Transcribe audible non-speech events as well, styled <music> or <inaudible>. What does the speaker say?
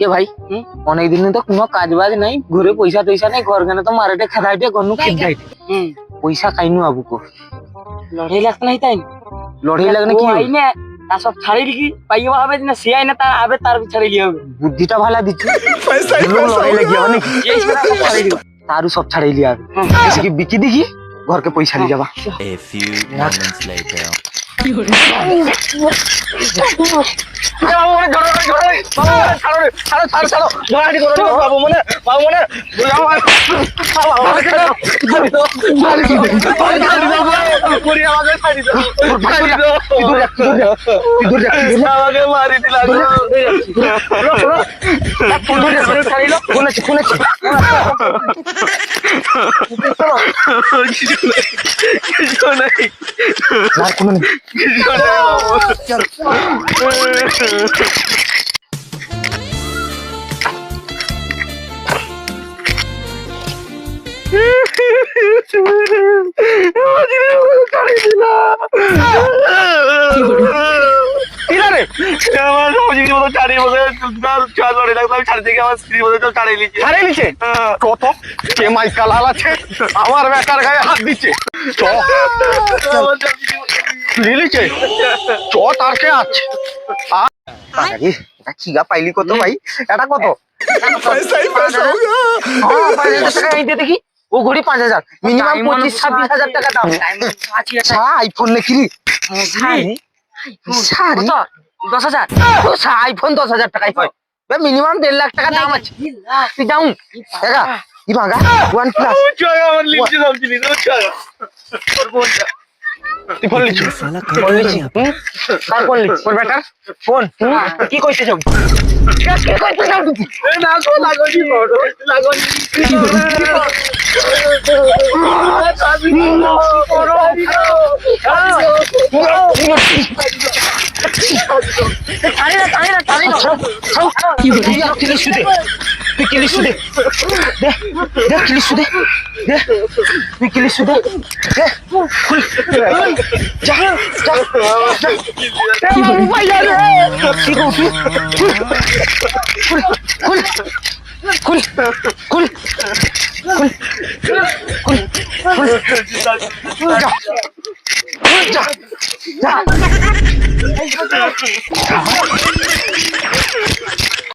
কে ভাই অনেক দিন তো কোনো কাজ বাজ নাই ঘরে পয়সা টয়সা নাই ঘর কেন তো মারাটে খাদাইটে গনু খিদাইটে। হুম। পয়সা খাইনু আবুকো লড়াই লাগতে নাই তাই? লড়াই লাগনে কি আই না তা সব ছাড়ি লিখি পাইয়া হবে না সে আই না তার আবে তার ছাড়ি লিয়ে হবে। বুদ্ধিটা ভালা দিচ্ছি। লড়াই লাগি হবে নাকি এই সব ছাড়াই লিয়া এসে কি বিকি দেখি? ঘরকে পয়সা নিয়ে যাবা। বাবু মনে বাবু মনে শুনেছি আর কোনো নেই। <laughs> আমার বেকার গায়ে হাত দিচ্ছে। লিলিছে চ তার কে আছে? এটা খিগা পাইলি কত ভাই? এটা কত? হাজার টাকা এই দেখি ও ঘড়ি পাঁচ হাজার। মিনিমাম পঁচিশ ছাব্বিশ হাজার টাকা দাম। আচ্ছা আইফোন নাকি শাড়ি? দশ হাজার। আইফোন দশ হাজার টাকাই হয়। মিনিমাম দেড় লাখ টাকা দাম আছে। তুই যাও। দেখা কি ভাঙা ওয়ান প্লাস? কি কইতে লাগনি খুল খুল খুল খুল খুল খুল <laughs> না